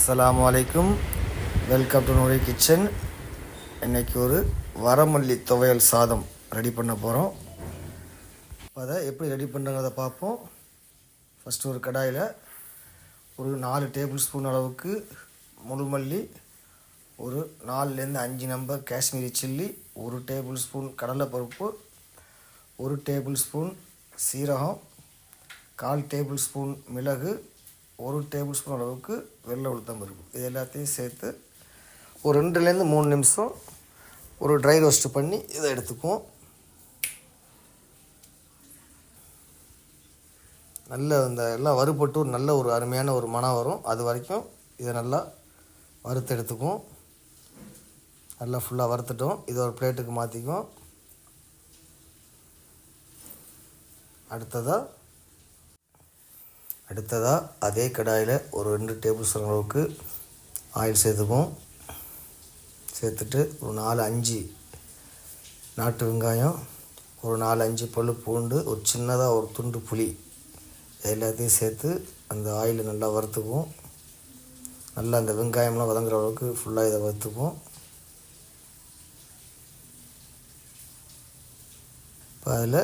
அஸ்லாம் வலைக்கும் welcome to Nouri kitchen இன்னைக்கு ஒரு வரமல்லி துவையல் சாதம் ரெடி பண்ண போகிறோம் அதை எப்படி ரெடி பண்ணுறத பார்ப்போம். ஃபஸ்ட்டு ஒரு கடாயில் ஒரு நாலு டேபிள் ஸ்பூன் அளவுக்கு முழுமல்லி ஒரு நாலுலேருந்து அஞ்சு நம்பர் காஷ்மீரி சில்லி ஒரு டேபிள் ஸ்பூன் கடலைப்பருப்பு ஒரு டேபிள் ஸ்பூன் சீரகம் கால் டேபிள் ஸ்பூன் மிளகு ஒரு டேபிள் ஸ்பூன் அளவுக்கு வெள்ளை உளுத்தம் பருப்பு. இது எல்லாத்தையும் சேர்த்து ஒரு ரெண்டுலேருந்து மூணு நிமிஷம் ஒரு ட்ரை ரோஸ்ட் பண்ணி இதை எடுத்துக்குவோம். நல்ல இந்த எல்லாம் வறுபட்டு ஒரு நல்ல ஒரு அருமையான ஒரு மனம் வரும். அது வரைக்கும் இதை நல்லா வறுத்து எடுத்துக்குவோம். நல்லா ஃபுல்லாக வறுத்துட்டோம். இதை ஒரு பிளேட்டுக்கு மாற்றிக்குவோம் அடுத்ததாக அடுத்ததாக அதே கடாயில் ஒரு ரெண்டு டேபிள் ஸ்பூன் அளவுக்கு ஆயில் சேர்த்துக்குவோம் சேர்த்துட்டு ஒரு நாலு அஞ்சு நாட்டு வெங்காயம் ஒரு நாலு அஞ்சு பல் பூண்டு ஒரு சின்னதாக ஒரு துண்டு புளி. எல்லாத்தையும் சேர்த்து அந்த ஆயிலை நல்லா வறுத்துக்குவோம் நல்லா அந்த வெங்காயம்லாம் வதங்குற அளவுக்கு ஃபுல்லாக இதை வறுத்துக்குவோம் இப்போ அதில்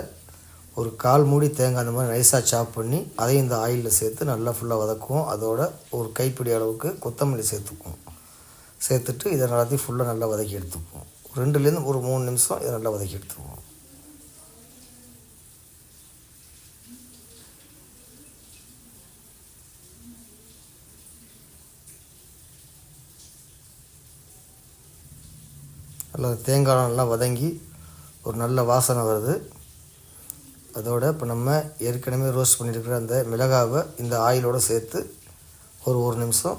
ஒரு கால் மூடி தேங்காய் அந்த மாதிரி நைஸாக சாப் பண்ணி அதையும் இந்த ஆயிலில் சேர்த்து நல்லா ஃபுல்லாக வதக்குவோம். அதோட ஒரு கைப்பிடி அளவுக்கு கொத்தமல்லி சேர்த்துக்குவோம். சேர்த்துட்டு இதை எல்லாத்தையும் ஃபுல்லாக நல்லா வதக்கி எடுத்துக்குவோம். ரெண்டுலேருந்து ஒரு மூணு நிமிஷம் இதை நல்லா வதக்கி எடுத்துக்குவோம். நல்லா தேங்காய் நல்லா வதங்கி ஒரு நல்ல வாசனை வருது. அதோட இப்போ நம்ம ஏற்கனவே ரோஸ்ட் பண்ணியிருக்கிற அந்த மிளகாவை இந்த ஆயிலோடு சேர்த்து ஒரு ஒரு நிமிஷம்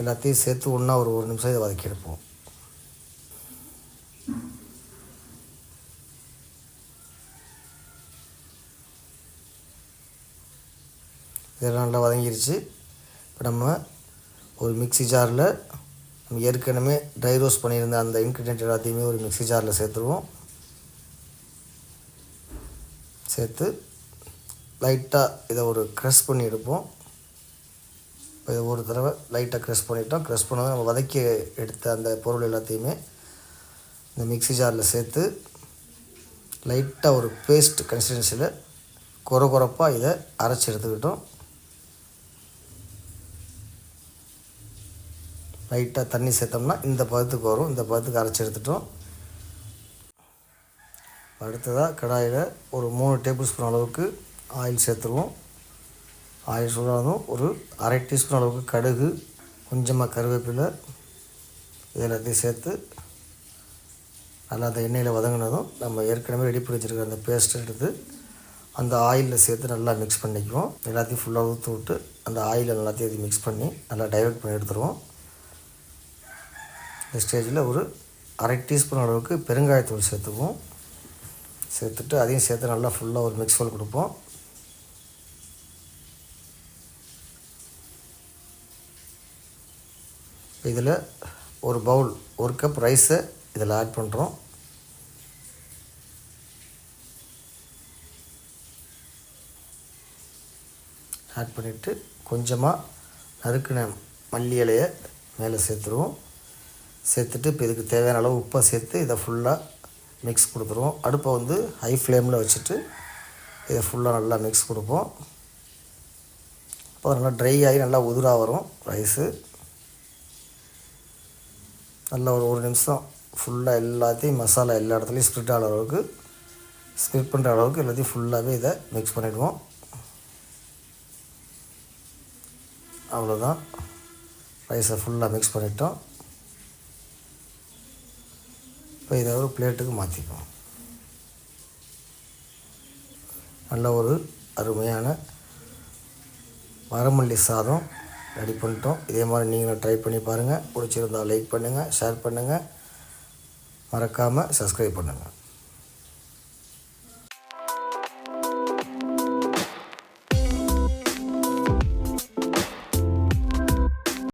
எல்லாத்தையும் சேர்த்து ஒன்றா ஒரு ஒரு நிமிஷம் இதை வதக்கி எடுப்போம். இதெல்லாம் நல்லா வதங்கிருச்சு. இப்போ நம்ம ஒரு மிக்சி ஜாரில் நம்ம ஏற்கனவே ட்ரை ரோஸ்ட் பண்ணியிருந்த அந்த இன்க்ரீடியன்ட் எல்லாத்தையுமே ஒரு மிக்சி ஜாரில் சேர்த்துருவோம். சேர்த்து லைட்டாக இதை ஒரு க்ரஷ் பண்ணி எடுப்போம் இப்போ இதை ஒரு தடவை லைட்டாக க்ரஷ் பண்ணிட்டோம் க்ரஷ் பண்ணதை நம்ம வதக்கி எடுத்த அந்த பொருள் எல்லாத்தையுமே இந்த மிக்ஸி ஜாரில் சேர்த்து லைட்டாக ஒரு பேஸ்ட் கன்சிஸ்டன்சியில் குறை குறைப்பாக இதை அரைச்சி எடுத்துக்கிட்டோம். லைட்டாக தண்ணி சேர்த்தோம்னா இந்த பதத்துக்கு வரும். இந்த பதத்துக்கு அரைச்சி எடுத்துட்டோம். அடுத்ததாக கடாயில் ஒரு மூணு டேபிள் ஸ்பூன் அளவுக்கு ஆயில் சேர்த்துருவோம். ஆயில் சூடானதும் ஒரு அரை டீஸ்பூன் அளவுக்கு கடுகு கொஞ்சமாக கருவேப்பிலை இது எல்லாத்தையும் சேர்த்து நல்லா அந்த எண்ணெயில் வதங்கினதும் நம்ம ஏற்கனவே ரெடி பண்ணி வச்சுருக்க அந்த பேஸ்ட்டை எடுத்து அந்த ஆயிலில் சேர்த்து நல்லா மிக்ஸ் பண்ணிக்குவோம். எல்லாத்தையும் ஃபுல்லாக ஊற்றி விட்டு அந்த ஆயிலில் எல்லாத்தையும் இது மிக்ஸ் பண்ணி நல்லா டைவெர்ட் பண்ணி எடுத்துருவோம். இந்த ஸ்டேஜில் ஒரு அரை டீஸ்பூன் அளவுக்கு பெருங்காயத்தூள் சேர்த்துக்குவோம். சேர்த்துட்டு அதையும் சேர்த்து நல்லா ஃபுல்லாக ஒரு மிக்ஸ் ஃபுல் கொடுப்போம். இதில் ஒரு பவுல் ஒரு கப் ரைஸை இதில் ஆட் பண்ணுறோம் ஆட் பண்ணிவிட்டு கொஞ்சமாக நறுக்கின மல்லி இலையை மேலே சேர்த்துருவோம். சேர்த்துட்டு இப்போ இதுக்கு தேவையான அளவு உப்பை சேர்த்து இதை ஃபுல்லாக மிக்ஸ் கொடுத்துருவோம். அடுப்பை வந்து ஹை ஃப்ளேமில் வச்சுட்டு இதை ஃபுல்லாக நல்லா மிக்ஸ் கொடுப்போம். அப்போ நல்லா ட்ரை ஆகி நல்லா உதிராக வரும் ரைஸு நல்லா ஒரு ஒரு நிமிஷம் ஃபுல்லாக எல்லாத்தையும் மசாலா எல்லா இடத்துலையும் ஸ்ப்ரிட் ஆகிற அளவுக்கு ஸ்ப்ரிட் பண்ணுற அளவுக்கு எல்லாத்தையும் ஃபுல்லாகவே இதை மிக்ஸ் பண்ணிவிடுவோம் அவ்வளோதான் ரைஸை ஃபுல்லாக மிக்ஸ் பண்ணிட்டோம். இப்போ இதை ஒரு பிளேட்டுக்கு மாற்றிக்குவோம். நல்ல ஒரு அருமையான வரமல்லி சாதம் ரெடி பண்ணிட்டோம். இதே மாதிரி நீங்களும் ட்ரை பண்ணி பாருங்கள் பிடிச்சிருந்தால் லைக் பண்ணுங்கள் ஷேர் பண்ணுங்கள் மறக்காமல் சப்ஸ்கிரைப் பண்ணுங்கள்